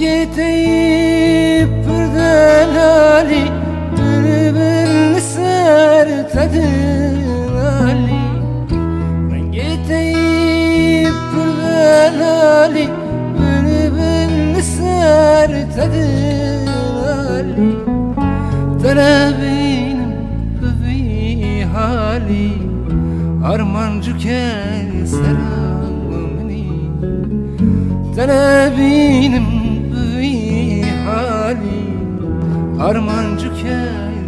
gideyip bir delali Bülbül sertedin Ali Ben gideyip bir delali Bülbül sertedin Ali Derebin büvi hali Armancı keser amini Derebin Armancı kel